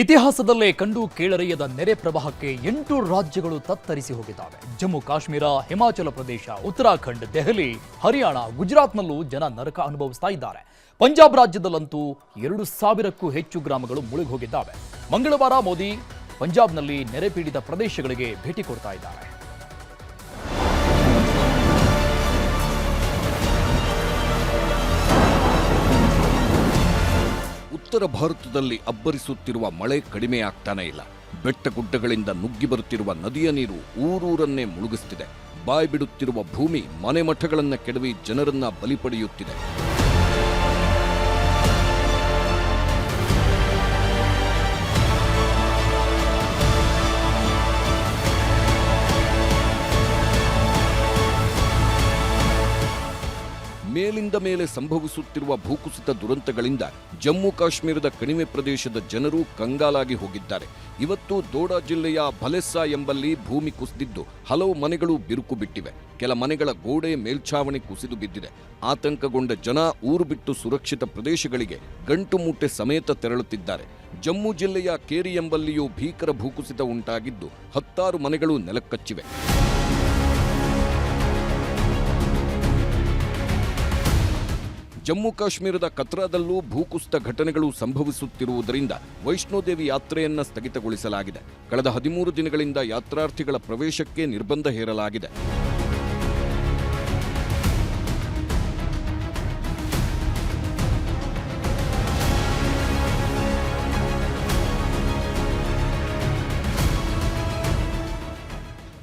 ಇತಿಹಾಸದಲ್ಲೇ ಕಂಡು ಕೇಳರಿಯದ ನೆರೆ ಪ್ರವಾಹಕ್ಕೆ ಎಂಟು ರಾಜ್ಯಗಳು ತತ್ತರಿಸಿ ಹೋಗಿದ್ದಾವೆ. ಜಮ್ಮು, ಕಾಶ್ಮೀರ, ಹಿಮಾಚಲ ಪ್ರದೇಶ, ಉತ್ತರಾಖಂಡ್, ದೆಹಲಿ, ಹರಿಯಾಣ, ಗುಜರಾತ್ನಲ್ಲೂ ಜನ ನರಕ ಅನುಭವಿಸ್ತಾ ಇದ್ದಾರೆ. ಪಂಜಾಬ್ ರಾಜ್ಯದಲ್ಲಂತೂ ಎರಡು ಸಾವಿರಕ್ಕೂ ಹೆಚ್ಚು ಗ್ರಾಮಗಳು ಮುಳುಗಿ ಹೋಗಿದ್ದಾವೆ ಮಂಗಳವಾರ ಮೋದಿ ಪಂಜಾಬ್ನಲ್ಲಿ ನೆರೆ ಪೀಡಿತ ಪ್ರದೇಶಗಳಿಗೆ ಭೇಟಿ ಕೊಡ್ತಾ ಇದ್ದಾರೆ. ಉತ್ತರ ಭಾರತದಲ್ಲಿ ಅಬ್ಬರಿಸುತ್ತಿರುವ ಮಳೆ ಕಡಿಮೆಯಾಗ್ತಾನೇ ಇಲ್ಲ. ಬೆಟ್ಟ ಗುಡ್ಡಗಳಿಂದ ನುಗ್ಗಿ ಬರುತ್ತಿರುವ ನದಿಯ ನೀರು ಊರೂರನ್ನೇ ಮುಳುಗಿಸ್ತಿದೆ. ಬಾಯಿ ಬಿಡುತ್ತಿರುವ ಭೂಮಿ ಮನೆ ಮಠಗಳನ್ನ ಕೆಡವಿ ಜನರನ್ನ ಬಲಿ ಪಡೆಯುತ್ತಿದೆ. ಮೇಲಿಂದ ಮೇಲೆ ಸಂಭವಿಸುತ್ತಿರುವ ಭೂಕುಸಿತ ದುರಂತಗಳಿಂದ ಜಮ್ಮು ಕಾಶ್ಮೀರದ ಕಣಿವೆ ಪ್ರದೇಶದ ಜನರು ಕಂಗಾಲಾಗಿ ಹೋಗಿದ್ದಾರೆ. ಇವತ್ತು ದೋಡಾ ಜಿಲ್ಲೆಯ ಭಲೆಸ್ಸಾ ಎಂಬಲ್ಲಿ ಭೂಮಿ ಕುಸಿದಿದ್ದು ಹಲವು ಮನೆಗಳು ಬಿರುಕು ಬಿಟ್ಟಿವೆ. ಕೆಲ ಮನೆಗಳ ಗೋಡೆ ಮೇಲ್ಛಾವಣಿ ಕುಸಿದು ಬಿದ್ದಿದೆ. ಆತಂಕಗೊಂಡ ಜನ ಊರು ಬಿಟ್ಟು ಸುರಕ್ಷಿತ ಪ್ರದೇಶಗಳಿಗೆ ಗಂಟು ಮೂಟೆ ಸಮೇತ ತೆರಳುತ್ತಿದ್ದಾರೆ. ಜಮ್ಮು ಜಿಲ್ಲೆಯ ಕೇರಿ ಎಂಬಲ್ಲಿಯೂ ಭೀಕರ ಭೂಕುಸಿತ ಉಂಟಾಗಿದ್ದು ಹತ್ತಾರು ಮನೆಗಳು ನೆಲಕ್ಕಚ್ಚಿವೆ ಜಮ್ಮು ಕಾಶ್ಮೀರದ ಕತ್ರಾದಲ್ಲೂ ಭೂಕುಸಿತ ಘಟನೆಗಳು ಸಂಭವಿಸುತ್ತಿರುವುದರಿಂದ ವೈಷ್ಣೋದೇವಿ ಯಾತ್ರೆಯನ್ನ ಸ್ಥಗಿತಗೊಳಿಸಲಾಗಿದೆ. ಕಳೆದ ಹದಿಮೂರು ದಿನಗಳಿಂದ ಯಾತ್ರಾರ್ಥಿಗಳ ಪ್ರವೇಶಕ್ಕೆ ನಿರ್ಬಂಧ ಹೇರಲಾಗಿದೆ.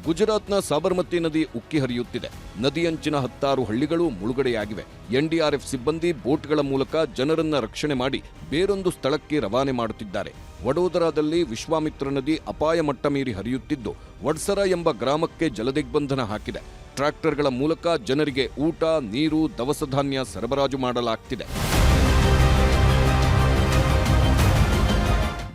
ಗುಜರಾತ್ನ ಸಾಬರ್ಮತಿ ನದಿ ಉಕ್ಕಿ ಹರಿಯುತ್ತಿದೆ. ನದಿಯಂಚಿನ ಹತ್ತಾರು ಹಳ್ಳಿಗಳು ಮುಳುಗಡೆಯಾಗಿವೆ. ಎನ್ಡಿಆರ್ಎಫ್ ಸಿಬ್ಬಂದಿ ಬೋಟ್ಗಳ ಮೂಲಕ ಜನರನ್ನ ರಕ್ಷಣೆ ಮಾಡಿ ಬೇರೊಂದು ಸ್ಥಳಕ್ಕೆ ರವಾನೆ ಮಾಡುತ್ತಿದ್ದಾರೆ. ವಡೋದರಾದಲ್ಲಿ ವಿಶ್ವಾಮಿತ್ರ ನದಿ ಅಪಾಯ ಮಟ್ಟ ಮೀರಿ ಹರಿಯುತ್ತಿದ್ದು, ವಡ್ಸರ ಎಂಬ ಗ್ರಾಮಕ್ಕೆ ಜಲದಿಗ್ಬಂಧನ ಹಾಕಿದೆ. ಟ್ರ್ಯಾಕ್ಟರ್ಗಳ ಮೂಲಕ ಜನರಿಗೆ ಊಟ, ನೀರು ದವಸಧಾನ್ಯ ಸರಬರಾಜು ಮಾಡಲಾಗ್ತಿದೆ.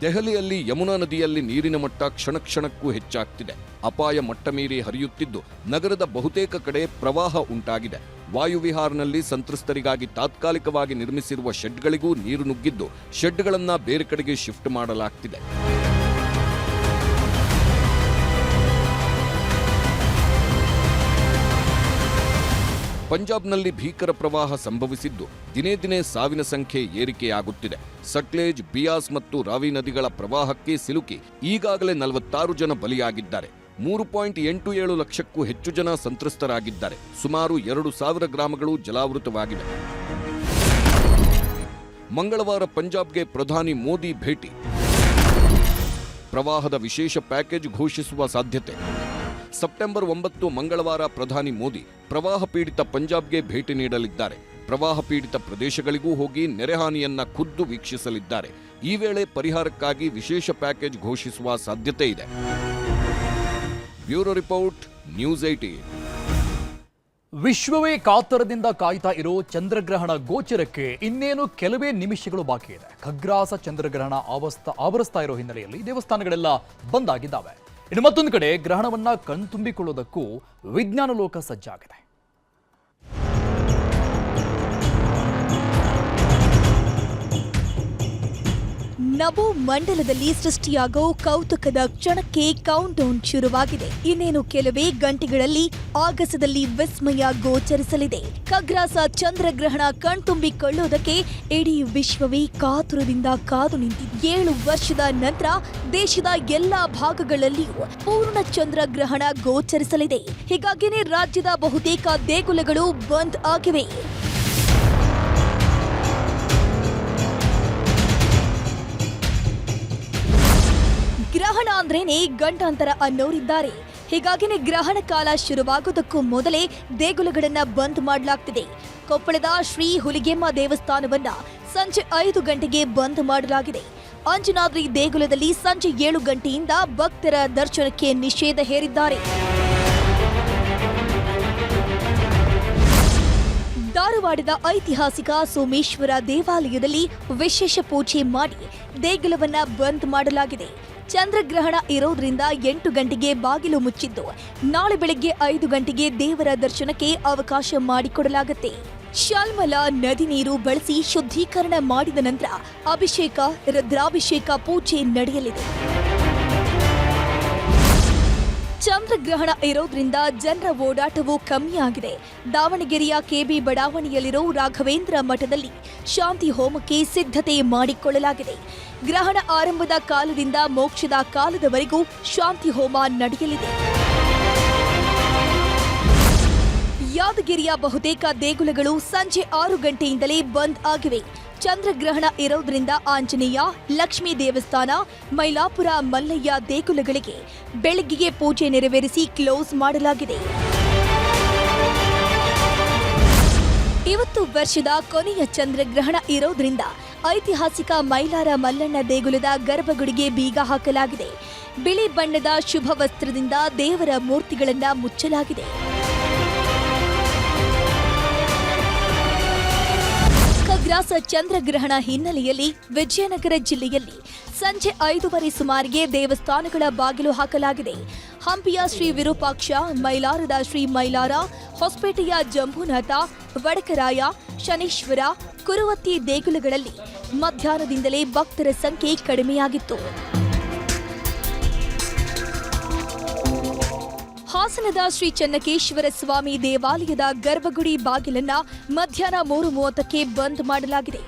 ದೆಹಲಿಯಲ್ಲಿ ಯಮುನಾ ನದಿಯಲ್ಲಿ ನೀರಿನ ಮಟ್ಟ ಕ್ಷಣ ಕ್ಷಣಕ್ಕೂ ಹೆಚ್ಚಾಗ್ತಿದೆ. ಅಪಾಯ ಮಟ್ಟ ಮೀರಿ ಹರಿಯುತ್ತಿದ್ದು, ನಗರದ ಬಹುತೇಕ ಕಡೆ ಪ್ರವಾಹ ಉಂಟಾಗಿದೆ. ವಾಯುವಿಹಾರ್ನಲ್ಲಿ ಸಂತ್ರಸ್ತರಿಗಾಗಿ ತಾತ್ಕಾಲಿಕವಾಗಿ ನಿರ್ಮಿಸಿರುವ ಶೆಡ್ಗಳಿಗೂ ನೀರು ನುಗ್ಗಿದ್ದು, ಶೆಡ್ಗಳನ್ನ ಬೇರೆ ಕಡೆಗೆ ಶಿಫ್ಟ್ ಮಾಡಲಾಗ್ತಿದೆ. ಪಂಜಾಬ್ನಲ್ಲಿ ಭೀಕರ ಪ್ರವಾಹ ಸಂಭವಿಸಿದ್ದು, ದಿನೇ ದಿನೇ ಸಾವಿನ ಸಂಖ್ಯೆ ಏರಿಕೆಯಾಗುತ್ತಿದೆ. ಸಟ್ಲೇಜ್ ಬಿಯಾಸ್ ಮತ್ತು ರಾವಿ ನದಿಗಳ ಪ್ರವಾಹಕ್ಕೆ ಸಿಲುಕಿ ಈಗಾಗಲೇ ನಲವತ್ತಾರು ಜನ ಬಲಿಯಾಗಿದ್ದಾರೆ. ಮೂರು ಪಾಯಿಂಟ್ ಎಂಟು ಏಳು ಲಕ್ಷಕ್ಕೂ ಹೆಚ್ಚು ಜನ ಸಂತ್ರಸ್ತರಾಗಿದ್ದಾರೆ. ಸುಮಾರು ಎರಡು ಸಾವಿರ ಗ್ರಾಮಗಳು ಜಲಾವೃತವಾಗಿವೆ. ಮಂಗಳವಾರ ಪಂಜಾಬ್ಗೆ ಪ್ರಧಾನಿ ಮೋದಿ ಭೇಟಿ. ಪ್ರವಾಹದ ವಿಶೇಷ ಪ್ಯಾಕೇಜ್ ಘೋಷಿಸುವ ಸಾಧ್ಯತೆ. ಸೆಪ್ಟೆಂಬರ್ ಒಂಬತ್ತು ಮಂಗಳವಾರ ಪ್ರಧಾನಿ ಮೋದಿ ಪ್ರವಾಹ ಪೀಡಿತ ಪಂಜಾಬ್ಗೆ ಭೇಟಿ ನೀಡಲಿದ್ದಾರೆ. ಪ್ರವಾಹ ಪೀಡಿತ ಪ್ರದೇಶಗಳಿಗೂ ಹೋಗಿ ನೆರೆಹಾನಿಯನ್ನ ಖುದ್ದು ವೀಕ್ಷಿಸಲಿದ್ದಾರೆ. ಈ ವೇಳೆ ಪರಿಹಾರಕ್ಕಾಗಿ ವಿಶೇಷ ಪ್ಯಾಕೇಜ್ ಘೋಷಿಸುವ ಸಾಧ್ಯತೆ ಇದೆ. ಬ್ಯೂರೋ ರಿಪೋರ್ಟ್, ನ್ಯೂಸ್ ಏಟೀನ್ ವಿಶ್ವವೇ ಕಾತರದಿಂದ ಕಾಯ್ತಾ ಇರೋ ಚಂದ್ರಗ್ರಹಣ ಗೋಚರಕ್ಕೆ ಇನ್ನೇನು ಕೆಲವೇ ನಿಮಿಷಗಳು ಬಾಕಿ ಇದೆ. ಖಗ್ರಾಸ ಚಂದ್ರಗ್ರಹಣ ಆವಸ್ತ ಆವರಿಸ್ತಾ ಇರೋ ಹಿನ್ನೆಲೆಯಲ್ಲಿ ದೇವಸ್ಥಾನಗಳೆಲ್ಲ ಬಂದ್ ಆಗಿದ್ದಾವೆ. ಇನ್ನು ಮತ್ತೊಂದು ಕಡೆ ಗ್ರಹಣವನ್ನ ಕಣ್ತುಂಬಿಕೊಳ್ಳೋದಕ್ಕೂ ವಿಜ್ಞಾನ ಲೋಕ ಸಜ್ಜಾಗಿದೆ. ನಭೋ ಮಂಡಲದಲ್ಲಿ ಸೃಷ್ಟಿಯಾಗೋ ಕೌತುಕದ ಕ್ಷಣಕ್ಕೆ ಕೌಂಟ್ ಡೌನ್ ಶುರುವಾಗಿದೆ. ಇನ್ನೇನು ಕೆಲವೇ ಗಂಟೆಗಳಲ್ಲಿ ಆಗಸದಲ್ಲಿ ವಿಸ್ಮಯ ಗೋಚರಿಸಲಿದೆ. ಖಗ್ರಾಸ ಚಂದ್ರಗ್ರಹಣ ಕಣ್ತುಂಬಿಕೊಳ್ಳುವುದಕ್ಕೆ ಇಡೀ ವಿಶ್ವವೇ ಕಾತುರದಿಂದ ಕಾದು ನಿಂತಿದೆ. ಏಳು ವರ್ಷದ ನಂತರ ದೇಶದ ಎಲ್ಲಾ ಭಾಗಗಳಲ್ಲಿಯೂ ಪೂರ್ಣ ಚಂದ್ರಗ್ರಹಣ ಗೋಚರಿಸಲಿದೆ. ಹೀಗಾಗಿನೇ ರಾಜ್ಯದ ಬಹುತೇಕ ದೇಗುಲಗಳು ಬಂದ್ ಆಗಿವೆ. ಗ್ರಹಣ ಅಂದ್ರೇನೆ ಗಂಟಾಂತರ ಅನ್ನೋರಿದ್ದಾರೆ. ಹೀಗಾಗಿನೇ ಗ್ರಹಣ ಕಾಲ ಶುರುವಾಗೋದಕ್ಕೂ ಮೊದಲೇ ದೇಗುಲಗಳನ್ನ ಬಂದ್ ಮಾಡಲಾಗ್ತಿದೆ. ಕೊಪ್ಪಳದ ಶ್ರೀ ಹುಲಿಗೆಮ್ಮ ದೇವಸ್ಥಾನವನ್ನ ಸಂಜೆ ಐದು ಗಂಟೆಗೆ ಬಂದ್ ಮಾಡಲಾಗಿದೆ. ಅಂಜನಾದ್ರಿ ದೇಗುಲದಲ್ಲಿ ಸಂಜೆ ಏಳು ಗಂಟೆಯಿಂದ ಭಕ್ತರ ದರ್ಶನಕ್ಕೆ ನಿಷೇಧ ಹೇರಿದ್ದಾರೆ. ಧಾರವಾಡದ ಐತಿಹಾಸಿಕ ಸೋಮೇಶ್ವರ ದೇವಾಲಯದಲ್ಲಿ ವಿಶೇಷ ಪೂಜೆ ಮಾಡಿ ದೇಗುಲವನ್ನ ಬಂದ್ ಮಾಡಲಾಗಿದೆ. ಚಂದ್ರಗ್ರಹಣ ಇರೋದ್ರಿಂದ ಎಂಟು ಗಂಟೆಗೆ ಬಾಗಿಲು ಮುಚ್ಚಿದ್ದು, ನಾಳೆ ಬೆಳಗ್ಗೆ ಐದು ಗಂಟೆಗೆ ದೇವರ ದರ್ಶನಕ್ಕೆ ಅವಕಾಶ ಮಾಡಿಕೊಡಲಾಗುತ್ತೆ. ಶಾಲ್ಮಲ ನದಿ ನೀರು ಬಳಸಿ ಶುದ್ಧೀಕರಣ ಮಾಡಿದ ನಂತರ ಅಭಿಷೇಕ, ರುದ್ರಾಭಿಷೇಕ ಪೂಜೆ ನಡೆಯಲಿದೆ. ಚಂದ್ರಗ್ರಹಣ ಇರೋದ್ರಿಂದ ಜನರ ಓಡಾಟವು ಕಮ್ಮಿಯಾಗಿದೆ. ದಾವಣಗೆರೆಯ ಕೆಬಿ ಬಡಾವಣೆಯಲ್ಲಿರೋ ರಾಘವೇಂದ್ರ ಮಠದಲ್ಲಿ ಶಾಂತಿ ಹೋಮಕ್ಕೆ ಸಿದ್ಧತೆ ಮಾಡಿಕೊಳ್ಳಲಾಗಿದೆ. ಗ್ರಹಣ ಆರಂಭದ ಕಾಲದಿಂದ ಮೋಕ್ಷದ ಕಾಲದವರೆಗೂ ಶಾಂತಿ ಹೋಮ ನಡೆಯಲಿದೆ. ಯಾದಗಿರಿಯ ಬಹುತೇಕ ದೇಗುಲಗಳು ಸಂಜೆ ಆರು ಗಂಟೆಯಿಂದಲೇ ಬಂದ್ ಆಗಿವೆ. ಚಂದ್ರಗ್ರಹಣ ಇರೋದ್ರಿಂದ ಆಂಜನೇಯ, ಲಕ್ಷ್ಮೀ ದೇವಸ್ಥಾನ, ಮೈಲಾಪುರ, ಮಲ್ಲಯ್ಯ ದೇಗುಲಗಳಿಗೆ ಬೆಳಗ್ಗೆಗೆ ಪೂಜೆ ನೆರವೇರಿಸಿ ಕ್ಲೋಸ್ ಮಾಡಲಾಗಿದೆ. ಇವತ್ತು ವರ್ಷದ ಕೊನೆಯ ಚಂದ್ರಗ್ರಹಣ ಇರೋದ್ರಿಂದ ಐತಿಹಾಸಿಕ ಮೈಲಾರ ಮಲ್ಲಣ್ಣ ದೇಗುಲದ ಗರ್ಭಗುಡಿಗೆ ಬೀಗ ಹಾಕಲಾಗಿದೆ. ಬಿಳಿ ಬಣ್ಣದ ಶುಭ ವಸ್ತ್ರದಿಂದ ದೇವರ ಮೂರ್ತಿಗಳನ್ನು ಮುಚ್ಚಲಾಗಿದೆ. ಖಗ್ರಾಸ ಚಂದ್ರಗ್ರಹಣ ಹಿನ್ನೆಲೆಯಲ್ಲಿ ವಿಜಯನಗರ ಜಿಲ್ಲೆಯಲ್ಲಿ ಸಂಜೆ ಐದೂವರೆ ಸುಮಾರಿಗೆ ದೇವಸ್ಥಾನಗಳ ಬಾಗಿಲು ಹಾಕಲಾಗಿದೆ. ಹಂಪಿಯ ಶ್ರೀ ವಿರೂಪಾಕ್ಷ, ಮೈಲಾರದ ಶ್ರೀ ಮೈಲಾರ, ಹೊಸಪೇಟೆಯ ಜಂಬೂನಾಥ, ವಡಕರಾಯ, ಶನೀಶ್ವರ, ಕುರುವತ್ತಿ ದೇಗುಲಗಳಲ್ಲಿ ಮಧ್ಯಾಹ್ನದಿಂದಲೇ ಭಕ್ತರ ಸಂಖ್ಯೆ ಕಡಿಮೆಯಾಗಿತ್ತು. ಹಾಸನದ ಶ್ರೀ ಚನ್ನಕೇಶ್ವರ ಸ್ವಾಮಿ ದೇವಾಲಯದ ಗರ್ಭಗುಡಿ ಬಾಗಿಲನ್ನ ಮಧ್ಯಾಹ್ನ ಮೂರು ಮೂವತ್ತಕ್ಕೆ ಬಂದ್ ಮಾಡಲಾಗಿದೆ.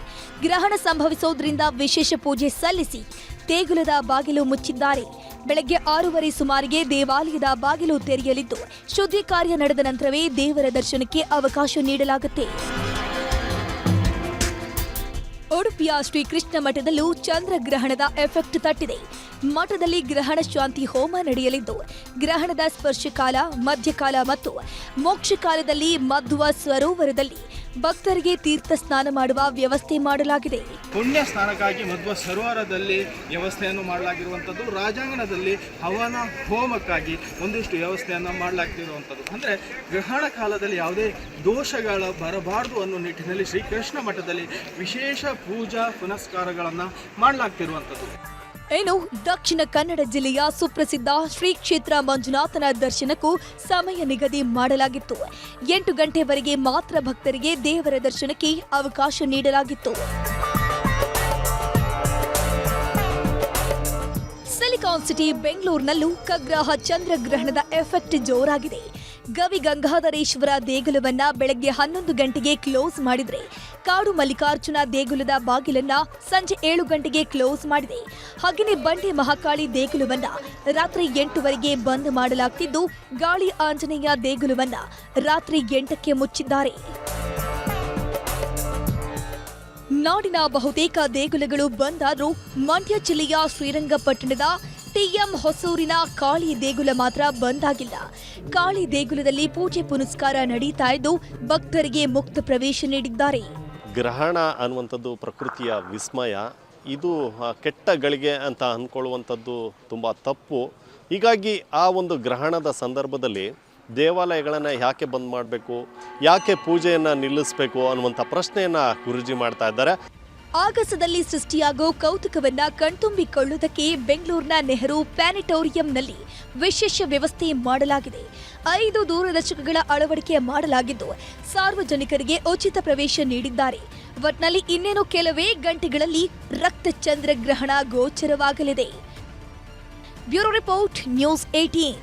ಗ್ರಹಣ ಸಂಭವಿಸೋದ್ರಿಂದ ವಿಶೇಷ ಪೂಜೆ ಸಲ್ಲಿಸಿ ದೇಗುಲದ ಬಾಗಿಲು ಮುಚ್ಚಿದ್ದಾರೆ. ಬೆಳಗ್ಗೆ ಆರೂವರೆ ಸುಮಾರಿಗೆ ದೇವಾಲಯದ ಬಾಗಿಲು ತೆರೆಯಲಿದ್ದು, ಶುದ್ಧಿ ಕಾರ್ಯ ನಡೆದ ನಂತರವೇ ದೇವರ ದರ್ಶನಕ್ಕೆ ಅವಕಾಶ ನೀಡಲಾಗುತ್ತೆ. ಉಡುಪಿಯ ಶ್ರೀ ಕೃಷ್ಣ ಮಠದಲ್ಲೂ ಚಂದ್ರಗ್ರಹಣದ ಎಫೆಕ್ಟ್ ತಟ್ಟಿದೆ. ಮಠದಲ್ಲಿ ಗ್ರಹಣ ಶಾಂತಿ ಹೋಮ ನಡೆಯಲಿದ್ದು, ಗ್ರಹಣದ ಸ್ಪರ್ಶಕಾಲ, ಮಧ್ಯಕಾಲ ಮತ್ತು ಮೋಕ್ಷಕಾಲದಲ್ಲಿ ಮಧ್ವ ಸರೋವರದಲ್ಲಿ ಭಕ್ತರಿಗೆ ತೀರ್ಥ ಸ್ನಾನ ಮಾಡುವ ವ್ಯವಸ್ಥೆ ಮಾಡಲಾಗಿದೆ. ಪುಣ್ಯ ಸ್ನಾನಕ್ಕಾಗಿ ಮಧ್ವ ಸರೋವರದಲ್ಲಿ ವ್ಯವಸ್ಥೆಯನ್ನು ಮಾಡಲಾಗಿರುವಂಥದ್ದು, ರಾಜಾಂಗಣದಲ್ಲಿ ಹವನ ಹೋಮಕ್ಕಾಗಿ ಒಂದಿಷ್ಟು ವ್ಯವಸ್ಥೆಯನ್ನು ಮಾಡಲಾಗ್ತಿರುವಂಥದ್ದು. ಅಂದರೆ ಗ್ರಹಣ ಕಾಲದಲ್ಲಿ ಯಾವುದೇ ದೋಷಗಳ ಬರಬಾರದು ಅನ್ನೋ ನಿಟ್ಟಿನಲ್ಲಿ ಶ್ರೀಕೃಷ್ಣ ಮಠದಲ್ಲಿ ವಿಶೇಷ ಪೂಜಾ ಪುನಸ್ಕಾರಗಳನ್ನು ಮಾಡಲಾಗ್ತಿರುವಂಥದ್ದು. ಇನ್ನು ದಕ್ಷಿಣ ಕನ್ನಡ ಜಿಲ್ಲೆಯ ಸುಪ್ರಸಿದ್ಧ ಶ್ರೀ ಕ್ಷೇತ್ರ ಮಂಜುನಾಥನ ದರ್ಶನಕ್ಕೂ ಸಮಯ ನಿಗದಿ ಮಾಡಲಾಗಿತ್ತು. ಎಂಟು ಗಂಟೆವರೆಗೆ ಮಾತ್ರ ಭಕ್ತರಿಗೆ ದೇವರ ದರ್ಶನಕ್ಕೆ ಅವಕಾಶ ನೀಡಲಾಗಿತ್ತು. ಸಿಲಿಕಾನ್ ಸಿಟಿ ಬೆಂಗಳೂರಿನಲ್ಲೂ ಕಗ್ರಹ ಚಂದ್ರಗ್ರಹಣದ ಎಫೆಕ್ಟ್ ಜೋರಾಗಿದೆ. ಗವಿ ಗಂಗಾಧರೇಶ್ವರ ದೇಗುಲವನ್ನ ಬೆಳಗ್ಗೆ ಹನ್ನೊಂದು ಗಂಟೆಗೆ ಕ್ಲೋಸ್ ಮಾಡಿದ್ರೆ ಕಾಡು ಮಲ್ಲಿಕಾರ್ಜುನ ದೇಗುಲದ ಬಾಗಿಲನ್ನ ಸಂಜೆ ಏಳು ಗಂಟೆಗೆ ಕ್ಲೋಸ್ ಮಾಡಿದೆ. ಹಾಗೆಯೇ ಬಂಡೆ ಮಹಾಕಾಳಿ ದೇಗುಲವನ್ನ ರಾತ್ರಿ ಎಂಟುವರೆಗೆ ಬಂದ್ ಮಾಡಲಾಗ್ತಿದ್ದು, ಗಾಳಿ ಆಂಜನೇಯ ದೇಗುಲವನ್ನ ರಾತ್ರಿ ಎಂಟಕ್ಕೆ ಮುಚ್ಚಿದ್ದಾರೆ. ನಾಡಿನ ಬಹುತೇಕ ದೇಗುಲಗಳು ಬಂದಾದರೂ ಮಂಡ್ಯ ಜಿಲ್ಲೆಯ ಶ್ರೀರಂಗಪಟ್ಟಣದ ಟಿಎಂ ಹೊಸೂರಿನ ಕಾಳಿ ದೇಗುಲ ಮಾತ್ರ ಬಂದ್ ಆಗಿಲ್ಲ ಕಾಳಿ ದೇಗುಲದಲ್ಲಿ ಪೂಜೆ ಪುನಸ್ಕಾರ ನಡೀತಾ ಇದ್ದು, ಭಕ್ತರಿಗೆ ಮುಕ್ತ ಪ್ರವೇಶ ನೀಡಿದ್ದಾರೆ. ಗ್ರಹಣ ಅನ್ನುವಂಥದ್ದು ಪ್ರಕೃತಿಯ ವಿಸ್ಮಯ. ಇದು ಕೆಟ್ಟ ಗಳಿಗೆ ಅಂತ ಅಂದ್ಕೊಳ್ಳುವಂಥದ್ದು ತುಂಬ ತಪ್ಪು. ಹೀಗಾಗಿ ಆ ಒಂದು ಗ್ರಹಣದ ಸಂದರ್ಭದಲ್ಲಿ ದೇವಾಲಯಗಳನ್ನು ಯಾಕೆ ಬಂದ್ ಮಾಡಬೇಕು, ಯಾಕೆ ಪೂಜೆಯನ್ನು ನಿಲ್ಲಿಸಬೇಕು ಅನ್ನುವಂಥ ಪ್ರಶ್ನೆಯನ್ನು ಗುರುಜಿ ಮಾಡ್ತಾ ಇದ್ದಾರೆ. ಆಗಸದಲ್ಲಿ ಸೃಷ್ಟಿಯಾಗೋ ಕೌತುಕವನ್ನ ಕಣ್ತುಂಬಿಕೊಳ್ಳುವುದಕ್ಕೆ ಬೆಂಗಳೂರಿನ ನೆಹರು ಪ್ಲಾನೆಟೋರಿಯಂನಲ್ಲಿ ವಿಶೇಷ ವ್ಯವಸ್ಥೆ ಮಾಡಲಾಗಿದೆ. ಐದು ದೂರದರ್ಶಕಗಳ ಅಳವಡಿಕೆ ಮಾಡಲಾಗಿದ್ದು, ಸಾರ್ವಜನಿಕರಿಗೆ ಉಚಿತ ಪ್ರವೇಶ ನೀಡಿದ್ದಾರೆ. ಒಟ್ನಲ್ಲಿ ಇನ್ನೇನು ಕೆಲವೇ ಗಂಟೆಗಳಲ್ಲಿ ರಕ್ತ ಚಂದ್ರಗ್ರಹಣ ಗೋಚರವಾಗಲಿದೆ. Bureau report news eighteen